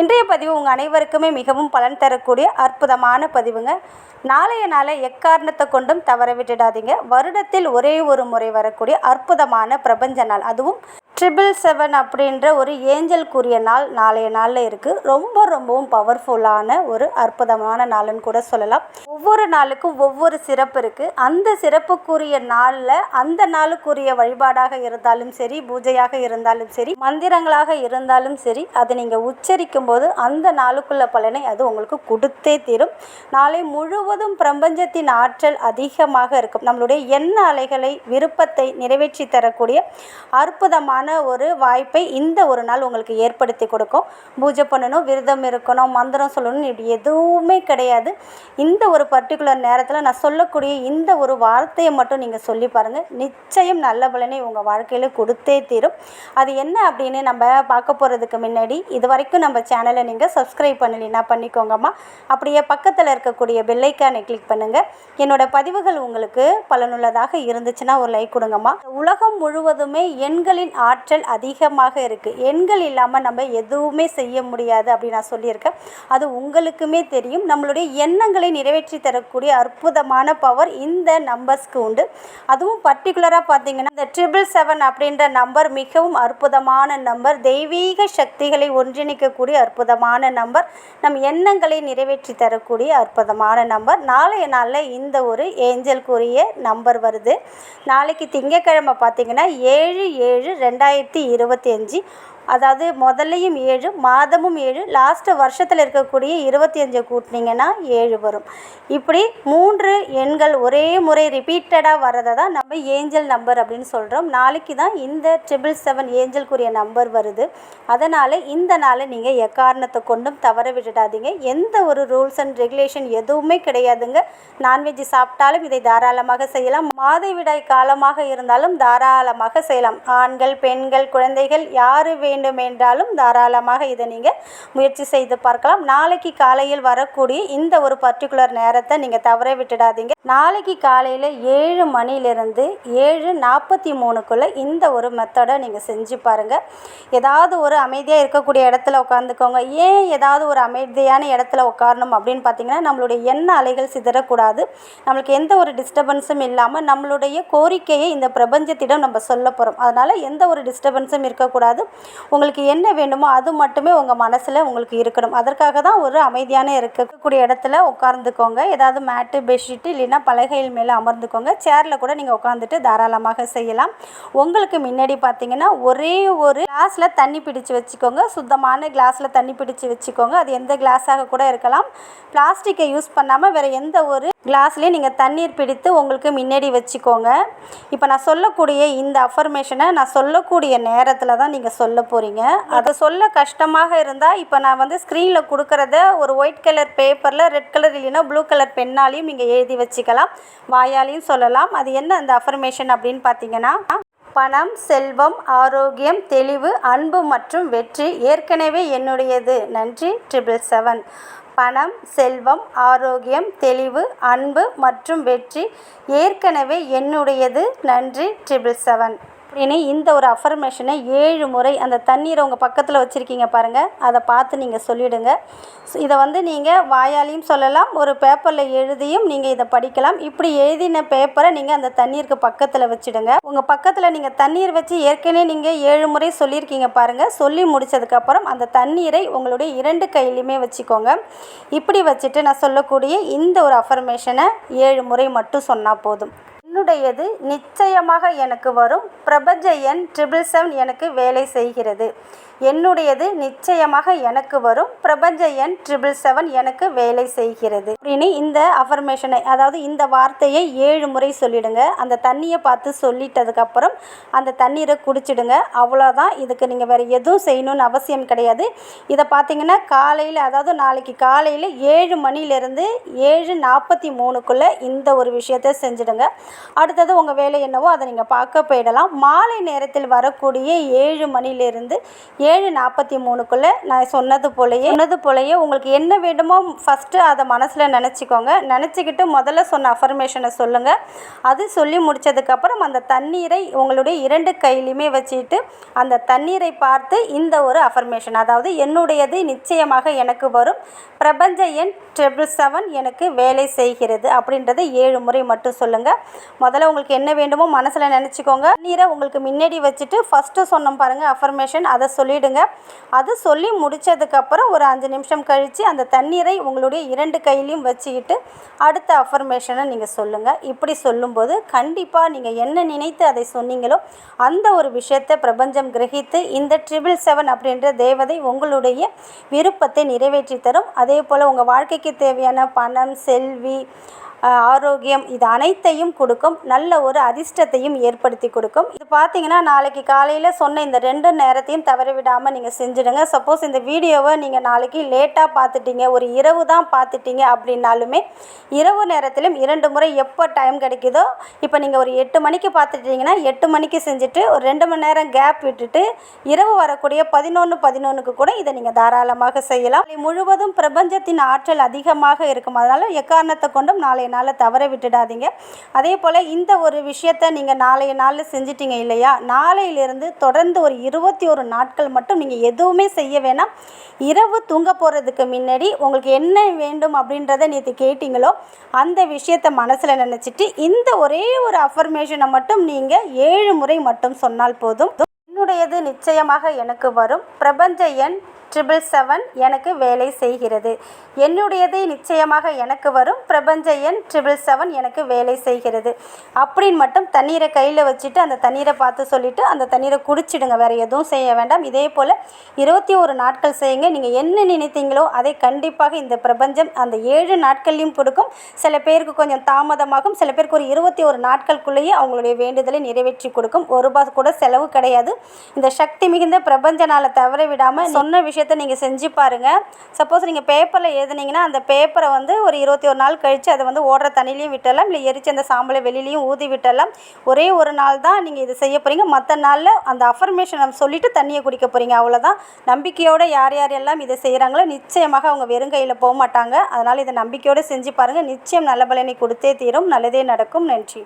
இன்றைய பதிவு உங்கள் அனைவருக்குமே மிகவும் பலன் தரக்கூடிய அற்புதமான பதிவுங்க. நாளைய நாளை எக்காரணத்தை கொண்டும் தவற விட்டுடாதீங்க. வருடத்தில் ஒரே ஒரு முறை வரக்கூடிய அற்புதமான பிரபஞ்ச நாள். அதுவும் ட்ரிபிள் செவன் அப்படின்ற ஒரு ஏஞ்சல் கூறிய நாள் நாளைய நாளில் இருக்குது ரொம்ப ரொம்பவும் பவர்ஃபுல்லான ஒரு அற்புதமான நாளுன்னு கூட சொல்லலாம். ஒவ்வொரு நாளுக்கும் ஒவ்வொரு சிறப்பு இருக்குது அந்த சிறப்புக்குரிய நாளில் அந்த நாளுக்குரிய வழிபாடாக இருந்தாலும் சரி பூஜையாக இருந்தாலும் சரி மந்திரங்களாக இருந்தாலும் சரி அதை நீங்கள் உச்சரிக்கும் போது அந்த நாளுக்குள்ள பலனை அது உங்களுக்கு கொடுத்தே தீரும். நாளை முழுவதும் பிரபஞ்சத்தின் ஆற்றல் அதிகமாக இருக்கும். நம்மளுடைய எண்ண அலைகளை விருப்பத்தை நிறைவேற்றி தரக்கூடிய அற்புதமான ஒரு வாய்ப்பை இந்த ஒரு நாள் உங்களுக்கு ஏற்படுத்தி கொடுக்கும். பூஜை பண்ணணும் விரதம் இருக்கணும் மந்திரம் சொல்லணும் இப்படி எதுவுமே கிடையாது. இந்த ஒரு பர்டிகுலர் நேரத்தில் நான் சொல்லக்கூடிய இந்த ஒரு வார்த்தையை மட்டும் நீங்கள் சொல்லி பாருங்கள் நிச்சயம் நல்ல பலனை உங்கள் வாழ்க்கையில் கொடுத்தே தீரும். அது என்ன அப்படின்னு நம்ம பார்க்க போகிறதுக்கு முன்னாடி இது வரைக்கும் நம்ம சேனலை நீங்கள் சப்ஸ்கிரைப் பண்ணலைன்னா பண்ணிக்கோங்கம்மா. அப்படியே பக்கத்தில் இருக்கக்கூடிய பெல்லைக்கானை கிளிக் பண்ணுங்கள் என்னோட பதிவுகள் உங்களுக்கு பலனுள்ளதாக இருந்துச்சுன்னா ஒரு லைக் கொடுங்கம்மா. உலகம் முழுவதுமே எண்களின் ஆற்றல் அதிகமாக இருக்குது எண்கள் இல்லாமல் நம்ம எதுவுமே செய்ய முடியாது அப்படின்னு நான் சொல்லியிருக்கேன். அது உங்களுக்குமே தெரியும். நம்மளுடைய எண்ணங்களை நிறைவேற்றி தரக்கூடிய அற்புதமான பவர் இந்த நம்பர்ஸ்க்கு உண்டு. அதுவும் பர்டிகுலராக பார்த்தீங்கன்னா இந்த ட்ரிபிள் செவன் அப்படின்ற நம்பர் மிகவும் அற்புதமான நம்பர் தெய்வீக சக்திகளை ஒன்றிணைக்கக்கூடிய அற்புதமான நம்பர். நம் எண்ணங்களை நிறைவேற்றி தரக்கூடிய அற்புதமான நம்பர். நாளைய நாளில் இந்த ஒரு ஏஞ்சலுக்குரிய நம்பர் வருது. நாளைக்கு திங்கக்கிழமை பார்த்திங்கன்னா ஏழு ஏழு ரெண்டாயிரத்தி இருபத்தி அஞ்சு. அதாவது முதல்லையும் ஏழு மாதமும் ஏழு லாஸ்ட்டு வருஷத்தில் இருக்கக்கூடிய இருபத்தி அஞ்சை கூட்டினீங்கன்னா ஏழு வரும். இப்படி மூன்று எண்கள் ஒரே முறை ரிப்பீட்டடாக வர்றதை தான் நம்ம ஏஞ்சல் நம்பர் அப்படின்னு சொல்கிறோம் நாளைக்கு தான் இந்த ட்ரிபிள் செவன் ஏஞ்சலுக்குரிய நம்பர் வருது. அதனால் இந்த நாளை நீங்கள் எக்காரணத்தை கொண்டும் தவற விட்டுடாதீங்க. எந்த ஒரு ரூல்ஸ் அண்ட் ரெகுலேஷன் எதுவுமே கிடையாதுங்க. நான்வெஜ் சாப்பிட்டாலும் இதை தாராளமாக செய்யலாம். மாதவிடாய் காலமாக இருந்தாலும் தாராளமாக செய்யலாம். ஆண்கள் பெண்கள் குழந்தைகள் யார் வேண்டும் என்றாலும் தாராளமாக இதை நீங்கள் முயற்சி செய்து பார்க்கலாம். நாளைக்கு காலையில் வரக்கூடிய இந்த ஒரு பர்டிகுலர் நேரத்தை நீங்கள் தவற விட்டுடாதீங்க. நாளைக்கு காலையில் ஏழு மணிலிருந்து ஏழு நாற்பத்தி மூணுக்குள்ளே இந்த ஒரு மெத்தடை நீங்கள் செஞ்சு பாருங்கள் ஏதாவது ஒரு அமைதியாக இருக்கக்கூடிய இடத்துல உட்காந்துக்கோங்க ஏன் ஏதாவது ஒரு அமைதியான இடத்துல உட்காரணும் அப்படின்னு பார்த்தீங்கன்னா நம்மளுடைய எண்ண அலைகள் சிதறக்கூடாது. நம்மளுக்கு எந்த ஒரு டிஸ்டர்பன்ஸும் இல்லாமல் நம்மளுடைய கோரிக்கையை இந்த பிரபஞ்சத்திடம் நம்ம சொல்ல போகிறோம் அதனால் எந்த ஒரு டிஸ்டர்பன்ஸும் இருக்கக்கூடாது. உங்களுக்கு என்ன வேண்டுமோ அது மட்டுமே உங்கள் மனசில் உங்களுக்கு இருக்கணும். அதற்காக தான் ஒரு அமைதியான இருக்கக்கூடிய இடத்துல உட்கார்ந்துக்கோங்க. ஏதாவது மேட்டு பெட்ஷீட்டு இல்லைன்னா பலகையில் மேலே அமர்ந்துக்கோங்க. சேரில் கூட நீங்கள் உட்காந்துட்டு தாராளமாக செய்யலாம். உங்களுக்கு முன்னாடி பார்த்தீங்கன்னா ஒரே ஒரு கிளாஸில் தண்ணி பிடிச்சு வச்சுக்கோங்க. சுத்தமான கிளாஸில் தண்ணி பிடிச்சு வச்சுக்கோங்க. அது எந்த கிளாஸாக கூட இருக்கலாம். பிளாஸ்டிக்கை யூஸ் பண்ணாமல் வேறு எந்த ஒரு கிளாஸ்லேயே நீங்கள் தண்ணீர் பிடித்து உங்களுக்கு முன்னாடி வச்சுக்கோங்க. இப்போ நான் சொல்லக்கூடிய இந்த அஃபர்மேஷனை நான் சொல்லக்கூடிய நேரத்தில் தான் நீங்கள் சொல்ல போகிறீங்க அதை சொல்ல கஷ்டமாக இருந்தால் இப்போ நான் வந்து ஸ்க்ரீனில் கொடுக்குறத ஒரு ஒயிட் கலர் பேப்பரில் ரெட் கலர் இல்லைன்னா ப்ளூ கலர் பெண்ணாலையும் நீங்கள் எழுதி வச்சுக்கலாம். வாயாலையும் சொல்லலாம். அது என்ன அந்த அஃபர்மேஷன் அப்படின்னு பார்த்தீங்கன்னா பணம் செல்வம் ஆரோக்கியம் தெளிவு அன்பு மற்றும் வெற்றி ஏற்கனவே என்னுடையது. நன்றி. ட்ரிபிள் செவன் பணம் செல்வம் ஆரோக்கியம் தெளிவு அன்பு மற்றும் வெற்றி ஏற்கனவே என்னுடையது. நன்றி. Triple seven. அப்படின்னு இந்த ஒரு அஃபர்மேஷனை ஏழு முறை அந்த தண்ணீரை உங்கள் பக்கத்தில் வச்சுருக்கீங்க பாருங்கள் அதை பார்த்து நீங்கள் சொல்லிவிடுங்க இதை வந்து நீங்கள் வாயாலையும் சொல்லலாம் ஒரு பேப்பரில் எழுதியும் நீங்கள் இதை படிக்கலாம். இப்படி எழுதின பேப்பரை நீங்கள் அந்த தண்ணீருக்கு பக்கத்தில் வச்சுடுங்க. உங்கள் பக்கத்தில் நீங்கள் தண்ணீர் வச்சு ஏற்கனவே நீங்கள் ஏழு முறை சொல்லியிருக்கீங்க பாருங்கள் சொல்லி முடித்ததுக்கப்புறம் அந்த தண்ணீரை உங்களுடைய இரண்டு கையிலையுமே வச்சுக்கோங்க. இப்படி வச்சுட்டு நான் சொல்லக்கூடிய இந்த ஒரு அஃபர்மேஷனை ஏழு முறை மட்டும் சொன்னால் போதும். என்னுடையது நிச்சயமாக எனக்கு வரும். பிரபஞ்ச எண் ட்ரிபிள் செவன் எனக்கு வேலை செய்கிறது. என்னுடையது நிச்சயமாக எனக்கு வரும். பிரபஞ்ச எண் ட்ரிபிள் செவன் எனக்கு வேலை செய்கிறது. அப்படின்னு இந்த அஃபர்மேஷனை அதாவது இந்த வார்த்தையை ஏழு முறை சொல்லிடுங்க. அந்த தண்ணியை பார்த்து சொல்லிட்டதுக்கப்புறம் அந்த தண்ணீரை குடிச்சிடுங்க. அவ்வளோதான் இதுக்கு நீங்கள் வேறு எதுவும் செய்யணும்னு அவசியம் கிடையாது. இதை பார்த்தீங்கன்னா காலையில் அதாவது நாளைக்கு காலையில் ஏழு மணிலேருந்து ஏழு நாற்பத்தி மூணுக்குள்ளே இந்த ஒரு விஷயத்தை செஞ்சுடுங்க. அடுத்தது உங்கள் வேலை என்னவோ அதை நீங்கள் பார்க்க போயிடலாம். மாலை நேரத்தில் வரக்கூடிய ஏழு மணிலேருந்து ஏழு நாற்பத்தி மூணுக்குள்ளே நான் சொன்னது போலயே சொன்னது போலயே உங்களுக்கு என்ன வேண்டுமோ ஃபஸ்ட்டு அதை மனசில் நினச்சிக்கோங்க. நினச்சிக்கிட்டு முதல்ல சொன்ன அஃபர்மேஷனை சொல்லுங்கள் அது சொல்லி முடித்ததுக்கப்புறம் அந்த தண்ணீரை உங்களுடைய இரண்டு கையிலையுமே வச்சுட்டு அந்த தண்ணீரை பார்த்து இந்த ஒரு அஃபர்மேஷன் அதாவது என்னுடையது நிச்சயமாக எனக்கு வரும். பிரபஞ்ச எண் ட்ரிபிள் செவன் எனக்கு வேலை செய்கிறது அப்படின்றத ஏழு முறை மட்டும் சொல்லுங்கள் முதல்ல உங்களுக்கு என்ன வேண்டுமோ மனசில் நினச்சிக்கோங்க. நீரை உங்களுக்கு முன்னாடி வச்சுட்டு ஃபஸ்ட்டு சொன்னோம் பாருங்கள் அஃபர்மேஷன் அதை சொல்லிவிடுங்க அது சொல்லி முடித்ததுக்கப்புறம் ஒரு அஞ்சு நிமிஷம் கழித்து அந்த தண்ணீரை உங்களுடைய இரண்டு கையிலையும் வச்சுக்கிட்டு அடுத்த அஃபர்மேஷனை நீங்கள் சொல்லுங்கள் இப்படி சொல்லும்போது கண்டிப்பாக நீங்கள் என்ன நினைத்து அதை சொன்னீங்களோ அந்த ஒரு விஷயத்தை பிரபஞ்சம் கிரகித்து இந்த ட்ரிபிள் செவன் அப்படின்ற தேவதை உங்களுடைய விருப்பத்தை நிறைவேற்றி தரும் அதே போல் உங்கள் வாழ்க்கைக்கு தேவையான பணம் செல்வி ஆரோக்கியம் இது அனைத்தையும் கொடுக்கும். நல்ல ஒரு அதிர்ஷ்டத்தையும் ஏற்படுத்தி கொடுக்கும். இது பார்த்தீங்கன்னா நாளைக்கு காலையில் சொன்ன இந்த ரெண்டு நேரத்தையும் தவற விடாமல் நீங்கள் செஞ்சுடுங்க. சப்போஸ் இந்த வீடியோவை நீங்கள் நாளைக்கு லேட்டாக பார்த்துட்டீங்க ஒரு இரவு தான் பார்த்துட்டீங்க அப்படின்னாலுமே இரவு நேரத்திலும் இரண்டு முறை எப்போ டைம் கிடைக்குதோ இப்போ நீங்கள் ஒரு எட்டு மணிக்கு பார்த்துட்டீங்கன்னா எட்டு மணிக்கு செஞ்சுட்டு ஒரு ரெண்டு மணி நேரம் கேப் விட்டுட்டு இரவு வரக்கூடிய பதினொன்று பதினொன்றுக்கு கூட இதை நீங்கள் தாராளமாக செய்யலாம். முழுவதும் பிரபஞ்சத்தின் ஆற்றல் அதிகமாக இருக்கும். அதனால் எக்காரணத்தை கொண்டும் நாளைய நாளில் தவற விட்டுடாதீங்க. அதே போல் இந்த ஒரு விஷயத்தை நீங்கள் நாளைய நாளில் செஞ்சிட்டிங்க இல்லையா? நாளையிலிருந்து தொடர்ந்து ஒரு இருபத்தி ஒரு நாட்கள் மட்டும் நீங்கள் எதுவுமே செய்ய வேணாம். இரவு தூங்க போகிறதுக்கு முன்னாடி உங்களுக்கு என்ன வேண்டும் அப்படின்றத நேற்று கேட்டிங்களோ அந்த விஷயத்தை மனசில் நினச்சிட்டு இந்த ஒரே ஒரு அஃபர்மேஷனை மட்டும் நீங்கள் ஏழு முறை மட்டும் சொன்னால் போதும். என்னுடையது நிச்சயமாக எனக்கு வரும். பிரபஞ்ச எண் ட்ரிபிள் செவன் எனக்கு வேலை செய்கிறது. என்னுடையது நிச்சயமாக எனக்கு வரும். பிரபஞ்ச எண் ட்ரிபிள் செவன் எனக்கு வேலை செய்கிறது. அப்படின்னு மட்டும் தண்ணீரை கையில் வச்சுட்டு அந்த தண்ணீரை பார்த்து சொல்லிவிட்டு அந்த தண்ணீரை குடிச்சிடுங்க. வேறு எதுவும் செய்ய வேண்டாம். இதே போல் இருபத்தி ஒரு நாட்கள் செய்யுங்க. நீங்கள் என்ன நினைத்தீங்களோ அதை கண்டிப்பாக இந்த பிரபஞ்சம் அந்த ஏழு நாட்கள்லையும் கொடுக்கும். சில பேருக்கு கொஞ்சம் தாமதமாகும். சில பேருக்கு ஒரு இருபத்தி ஒரு நாட்களுக்குள்ளேயே அவங்களுடைய வேண்டுதலை நிறைவேற்றி கொடுக்கும். ஒரு ரூபா கூட செலவு கிடையாது. இந்த சக்தி மிகுந்த பிரபஞ்ச நாளை தவற விடாமல் சொன்ன விஷயத்தை நீங்கள் செஞ்சு பாருங்கள் சப்போஸ் நீங்கள் பேப்பரில் எழுதுனீங்கன்னா அந்த பேப்பரை வந்து ஒரு இருபத்தி ஒரு நாள் கழித்து அதை வந்து ஓடுற தண்ணிலையும் விட்டலாம் இல்லை எரிச்சு அந்த சாம்பலை வெளியிலையும் ஊதி விட்டலாம் ஒரே ஒரு நாள் தான் நீங்கள் இது செய்ய போகிறீங்க மற்ற நாளில் அந்த அஃபர்மேஷனை சொல்லிவிட்டு தண்ணியை குடிக்க போகிறீங்க அவ்வளோதான் நம்பிக்கையோடு யார் யாரெல்லாம் இதை செய்கிறாங்களோ நிச்சயமாக அவங்க வெறுங்கையில் போக மாட்டாங்க. அதனால் இதை நம்பிக்கையோடு செஞ்சு பாருங்கள் நிச்சயம் நல்ல பலனை கொடுத்தே தீரும். நல்லதே நடக்கும். நன்றி.